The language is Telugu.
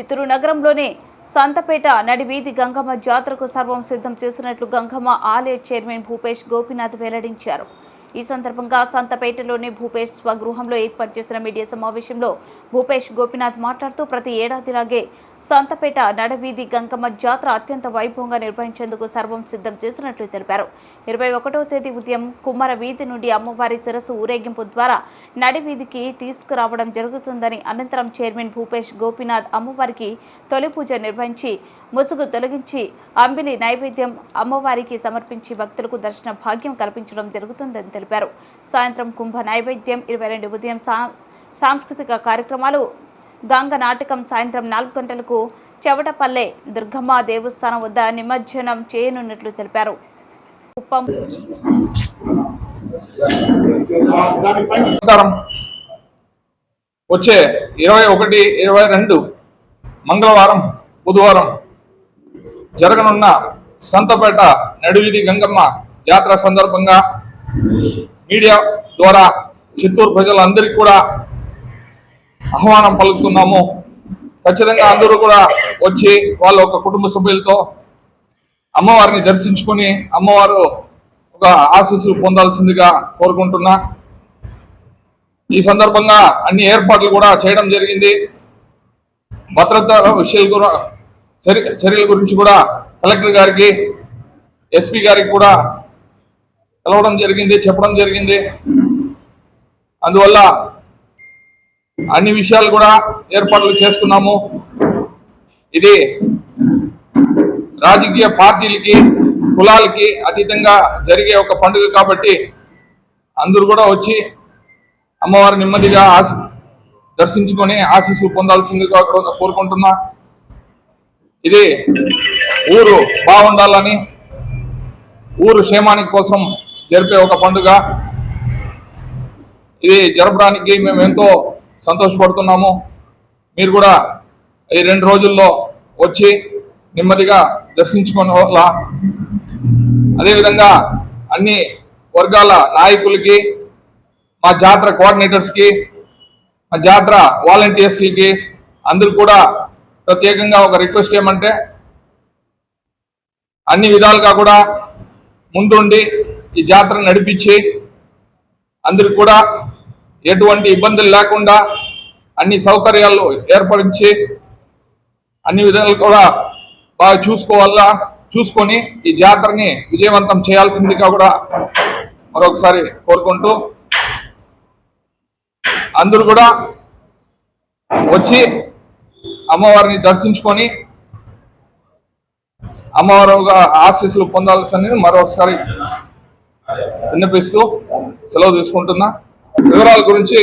చిత్తూరు నగరంలోని సంతపేట నడివీధి గంగమ్మ జాతరకు సర్వం సిద్ధం చేసినట్లు గంగమ్మ ఆలయ చైర్మన్ భూపేష్ గోపీనాథ్ వెల్లడించారు. ఈ సందర్భంగా సంతపేటలోని భూపేష్ స్వగృహంలో ఏర్పాటు చేసిన మీడియా సమావేశంలో భూపేష్ గోపీనాథ్ మాట్లాడుతూ ప్రతి ఏడాదిలాగే సంతపేట నడవీధి గంగమ్మ జాతర అత్యంత వైభవంగా నిర్వహించేందుకు సర్వం సిద్ధం చేసినట్లు తెలిపారు. ఇరవై ఒకటవ తేదీ ఉదయం కుమ్మర వీధి నుండి అమ్మవారి శిరస్సు ఊరేగింపు ద్వారా నడివీధికి తీసుకురావడం జరుగుతుందని అనంతరం చైర్మన్ భూపేష్ గోపీనాథ్ అమ్మవారికి తొలి పూజ నిర్వహించి ముసుగు తొలగించి అంబిలి నైవేద్యం అమ్మవారికి సమర్పించి భక్తులకు దర్శన భాగ్యం కల్పించడం జరుగుతుందని తెలిపారు. సాయంత్రం కుంభ నైవేద్యం ఇరవై రెండు ఉదయం సా- సాంస్కృతిక కార్యక్రమాలు గంగ నాటకం సాయంత్రం నాలుగు గంటలకు చెవటపల్లె దుర్గమ్మ దేవస్థానం వద్ద నిమజ్జనం చేయనున్నట్లు తెలిపారు. కుప్పం వచ్చే ఇరవై ఒకటి ఇరవై రెండు మంగళవారం బుధవారం జరగనున్న సంతపేట నడివీధి గంగమ్మ జాతర సందర్భంగా మీడియా ద్వారా చిత్తూరు ప్రజలందరికీ కూడా ఆహ్వానం పలుకుతున్నాము. ఖచ్చితంగా అందరూ కూడా వచ్చి వాళ్ళ ఒక కుటుంబ సభ్యులతో అమ్మవారిని దర్శించుకుని అమ్మవారు ఒక ఆశీస్సులు పొందాల్సిందిగా కోరుకుంటున్నా. ఈ సందర్భంగా అన్ని ఏర్పాట్లు కూడా చేయడం జరిగింది. భద్రత విషయాల చర్యల గురించి కూడా కలెక్టర్ గారికి ఎస్పీ గారికి కూడా కలవడం జరిగింది చెప్పడం జరిగింది. అందువల్ల అన్ని విషయాలు కూడా ఏర్పాట్లు చేస్తున్నాము. ఇది రాజకీయ పార్టీలకి కులాలకి అతీతంగా జరిగే ఒక పండుగ కాబట్టి అందరూ కూడా వచ్చి అమ్మవారి నెమ్మదిగా ఆశ దర్శించుకొని ఆశీస్సులు పొందాల్సిందిగా కోరుకుంటున్నా. ఇది ఊరు బాగుండాలని ఊరు క్షేమానికి కోసం జరిపే ఒక పండుగ. ఇది జరపడానికి మేము ఎంతో సంతోషపడుతున్నాము. మీరు కూడా ఈ రెండు రోజుల్లో వచ్చి నెమ్మదిగా దర్శించుకొని అదేవిధంగా అన్ని వర్గాల నాయకులకి మా జాతర కోఆర్డినేటర్స్కి మా జాతర వాలంటీర్స్కి అందరు కూడా ప్రత్యేకంగా ఒక రిక్వెస్ట్ ఏమంటే అన్ని విధాలుగా కూడా ముందుండి ఈ జాతర నడిపించి అందరికి కూడా ఎటువంటి ఇబ్బందులు లేకుండా అన్ని సౌకర్యాలు ఏర్పరించి అన్ని విధాలు కూడా బాగా చూసుకోవాలా చూసుకొని ఈ జాతరని విజయవంతం చేయాల్సిందిగా కూడా మరొకసారి కోరుకుంటూ అందరూ కూడా వచ్చి అమ్మవారిని దర్శించుకొని అమ్మవారుగా ఆశీస్సులు పొందాల్సింది మరొకసారి విన్నపిస్తూ సెలవు తీసుకుంటున్నా. వివరాల గురించి